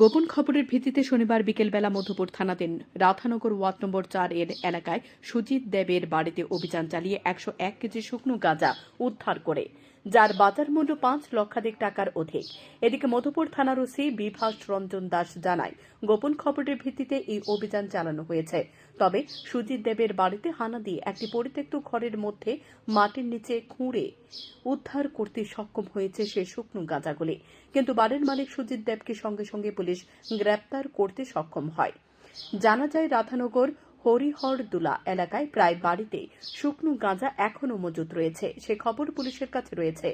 গোপন খবরের ভিত্তিতে শনিবার বিকেলবেলা মধুপুর থানাধীন রাধানগর ওয়ার্ড নম্বর চার এর এলাকায় সুজিত দেবের বাড়িতে অভিযান চালিয়ে একশো এক কেজি শুকনো গাঁজা উদ্ধার করে। যার বাজার মূল্য পাঁচ লক্ষাধিক টাকার অধিক। এদিকে মধুপুর থানার ওসি বিভাস রঞ্জন দাস জানায়, গোপন খবরের ভিত্তিতে এই অভিযান চালানো হয়েছে। তবে সুজিত দেবের বাড়িতে হানা দিয়ে একটি পরিত্যক্ত ঘরের মধ্যে মাটির নিচে খুঁড়ে উদ্ধার করতে সক্ষম হয়েছে সে শুকনো গাঁজাগুলি। কিন্তু বাড়ির মালিক সুজিত দেবকে সঙ্গে সঙ্গে পুলিশ গ্রেপ্তার করতে সক্ষম হয়। জানা যায়, রাধানগর হরিহরদুলা এলাকায় প্রায় বাড়িতে শুকনো গাঁজা এখনও মজুত রয়েছে। সে খবর পুলিশের কাছে রয়েছে।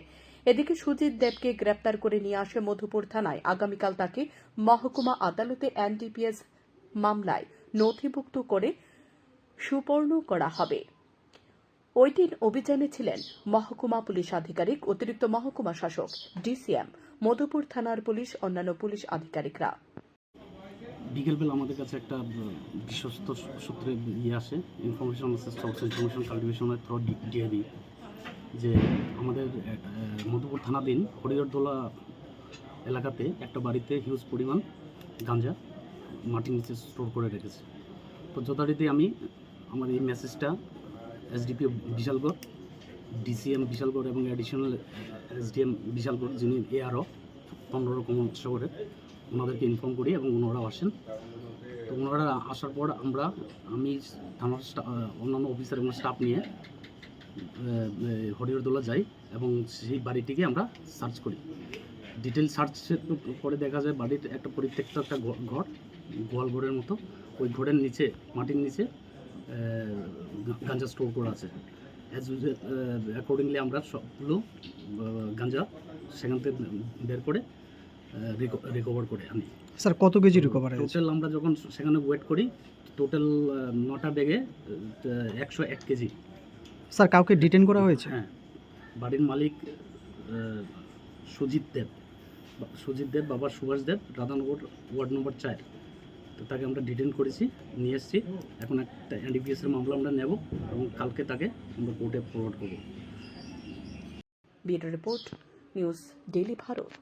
এদিকে সুজিত দেবকে গ্রেপ্তার করে নিয়ে আসে মধুপুর থানায়। আগামীকাল তাকে মহকুমা আদালতে এনডিপিএস মামলায় নথিভুক্ত করে সুপর্ণ করা হবে। ওই দিন অভিযানে ছিলেন মহকুমা পুলিশ আধিকারিক, অতিরিক্ত মহকুমা শাসক, ডিসিএম, মধুপুর থানার পুলিশ, অন্যান্য পুলিশ আধিকারিকরা। বিকেলবেলা আমাদের কাছে একটা বিশ্বস্ত সূত্রে ইয়ে আসে ইনফরমেশন সোর্স ইনফরমেশন কাল্টিভেশনের থ্রো ডিআইডি যে আমাদের মধুপুর থানাধীন হরিহরদোলা এলাকাতে একটা বাড়িতে হিউজ পরিমাণ গাঞ্জা মাটির নিচে স্টোর করে রেখেছে। তো যথারীতি আমি আমার এই মেসেজটা এসডিপিও বিশালগড় ডিসিএম বিশালগড় এবং অ্যাডিশনাল এসডিএম বিশালগড় যিনি এআরও পনেরো রকম শহরে ওনাদেরকে ইনফর্ম করি এবং ওনারাও আসেন। তো ওনারা আসার পর আমরা, আমি থানার অন্যান্য অফিসার এবং স্টাফ নিয়ে হরিহরদোলা যাই এবং সেই বাড়িটিকে আমরা সার্চ করি। ডিটেল সার্চের পরে দেখা যায় বাড়ির একটা পরিত্যক্ত একটা ঘর গোয়াল ঘরের মতো। ওই ঘরের নিচে, মাটির নিচে গাঞ্জা স্টোর করা আছে। অ্যাজ অ্যাকর্ডিংলি আমরা সবগুলো গাঞ্জা সেখান থেকে বের করে রিকভার করে আনি স্যার কত কেজি রিকভার হয়েছে? টোটাল আমরা যখন সেখানে ওয়েট করি টোটাল নটা ব্যাগে একশো এক কেজি। স্যার কাউকে ডিটেন করা হয়েছে? হ্যাঁ। বাড়ির মালিক সুজিত দেব। সুজিত দেব বাবা সুভাষ দেব রাধানগর ওয়ার্ড নম্বর চার। তো তাকে আমরা ডিটেন করেছি নিয়ে এসেছি। এখন একটা এনডিপিএস এর মামলা আমরা নেব এবং কালকে তাকে আমরা কোর্টে ফরওয়ার্ড করব। Bureau report news daily Bharat